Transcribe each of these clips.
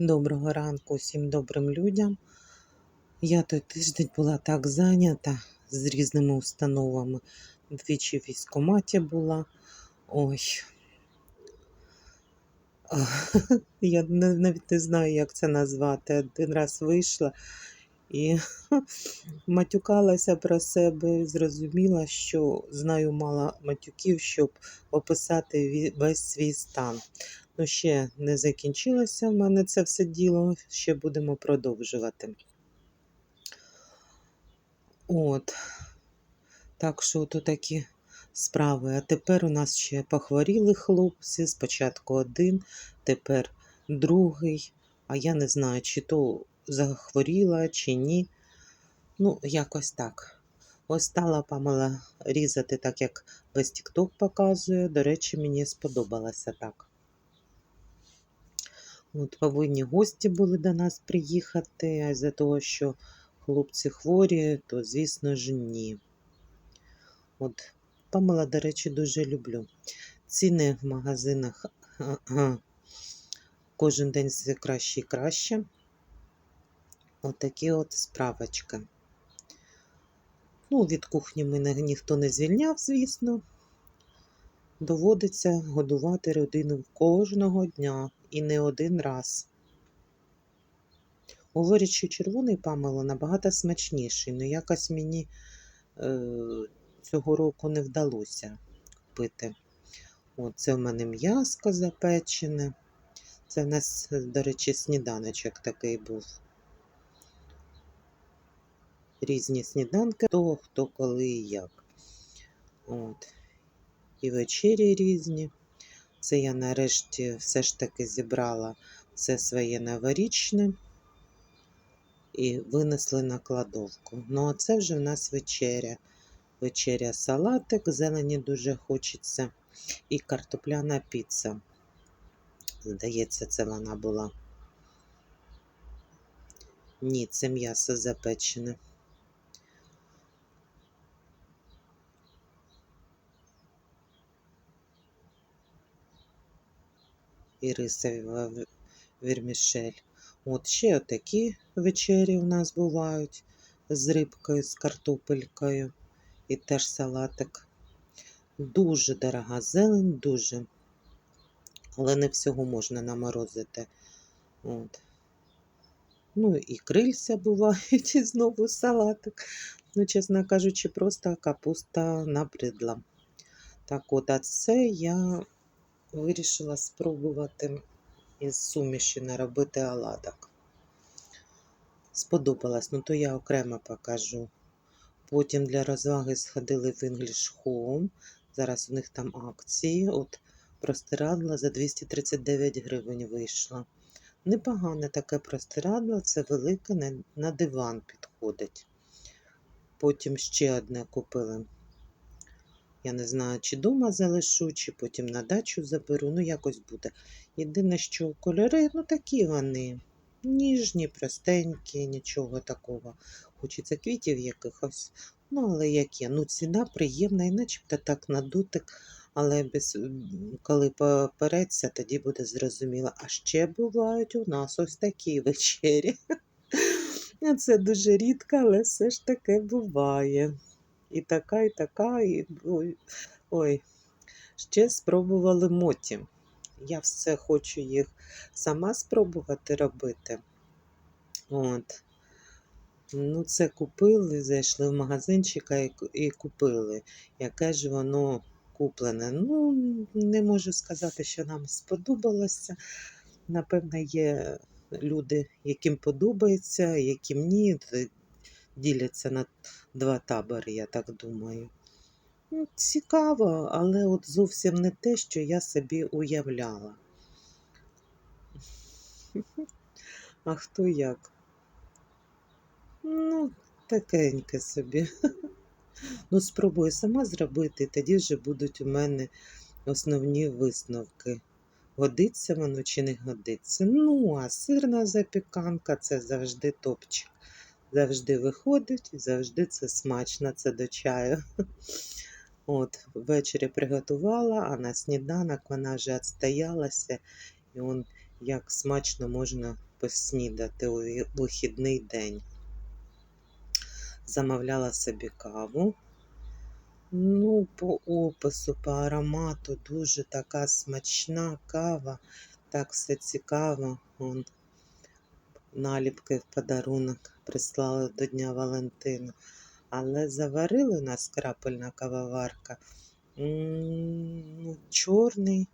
Доброго ранку всім добрим людям. Я той тиждень була так зайнята з різними установами. Двічі в військкоматі була. Ой. Я навіть не знаю, як це назвати. Один раз вийшла і матюкалася про себе, зрозуміла, що знаю мало матюків, щоб описати весь свій стан. Ну, ще не закінчилося в мене це все діло, ще будемо продовжувати. От, так що то такі справи. А тепер у нас ще похворіли хлопці. Спочатку один, тепер другий. А я не знаю, чи то захворіла, чи ні. Ну, якось так. Ось стала Памела різати, так як весь TikTok показує. До речі, мені сподобалося так. От повинні гості були до нас приїхати, а з-за того, що хлопці хворі, то, звісно ж, ні. От Памела, до речі, дуже люблю. Ціни в магазинах кожен день все краще і краще. От такі от справочки. Ну, від кухні мене ніхто не звільняв, звісно. Доводиться годувати родину кожного дня і не один раз. Говорять, що червоний памело набагато смачніший, але якось мені е, цього року не вдалося купити. От, це в мене м'яско запечене. Це в нас, до речі, сніданочок такий був. Різні сніданки, того, хто коли і як. От. І вечері різні. Це я нарешті все ж таки зібрала все своє новорічне і винесли на кладовку. Ну, а це вже в нас вечеря. Вечеря салатик, зелені дуже хочеться. І картопляна піца. Здається, це вона була. Ні, це м'ясо запечене. І рисова в- вірмішель. От ще отакі вечері у нас бувають з рибкою, з картопелькою і теж салатик. Дуже дорога зелень, дуже. Але не всього можна наморозити. От. Ну і крильця бувають, і знову салатик. Ну, чесно кажучи, просто капуста набридла. Так от, а це я вирішила спробувати із суміші наробити оладок. Сподобалось, ну то я окремо покажу. Потім для розваги сходили в English Home. Зараз у них там акції. От простирадла за 239 гривень вийшло. Непогане таке простирадло, це велике, на диван підходить. Потім ще одне купили. Я не знаю, чи дома залишу, чи потім на дачу заберу. Ну, якось буде. Єдине, що кольори, ну такі вони. Ніжні, простенькі, нічого такого. Хочеться квітів якихось. Ну, але які. Ну, ціна приємна, і начебто так на дотик, але без, коли попереться, тоді буде зрозуміло. А ще бувають у нас ось такі вечері. Це дуже рідко, але все ж таки буває. І така, і така, і ой, ой. Ще спробували моті. Я все хочу їх сама спробувати робити. От. Ну, це купили, зайшли в магазинчика і, і купили. Яке ж воно куплене? Ну, не можу сказати, що нам сподобалося. Напевно, є люди, яким подобається, яким ні. Діляться на два табори, я так думаю. Ну, Цікаво, але от зовсім не те, що я собі уявляла. А хто як? Ну, такеньке собі. Ну, спробую сама зробити, тоді вже будуть у мене основні висновки. Годиться воно чи не годиться. Ну, а сирна запіканка це завжди топчик. Завжди виходить, завжди це смачно, це до чаю. От, ввечері приготувала, а на сніданок вона вже відстоялася, і он як смачно можна поснідати у вихідний день. Замовляла собі каву. Ну, по опису, по аромату дуже така смачна кава. Так все цікаво. Вон, наліпки в подарунок прислали до Дня Валентину. Але заварили у нас крапельна кавоварка. М, Ну, чорний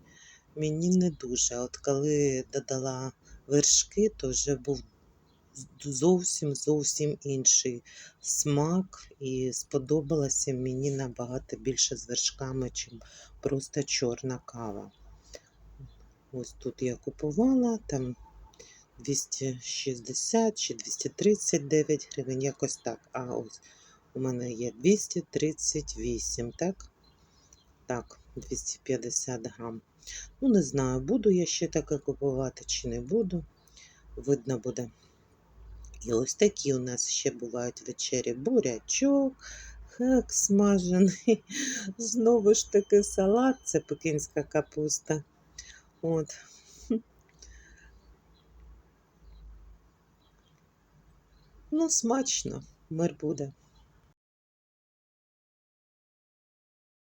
мені не дуже. От коли додала вершки, то вже був зовсім зовсім інший смак, і сподобалося мені набагато більше з вершками, чим просто чорна кава. Ось тут я купувала там 260 чи 239 гривень, якось так. А ось у мене є 238, так? Так, 250 грам. Ну, не знаю, буду я ще таке купувати чи не буду. Видно буде. І ось такі у нас ще бувають вечері. Бурячок, хек смажений. Знову ж таки салат, це пекінська капуста. От. Ну, смачно, мир буде.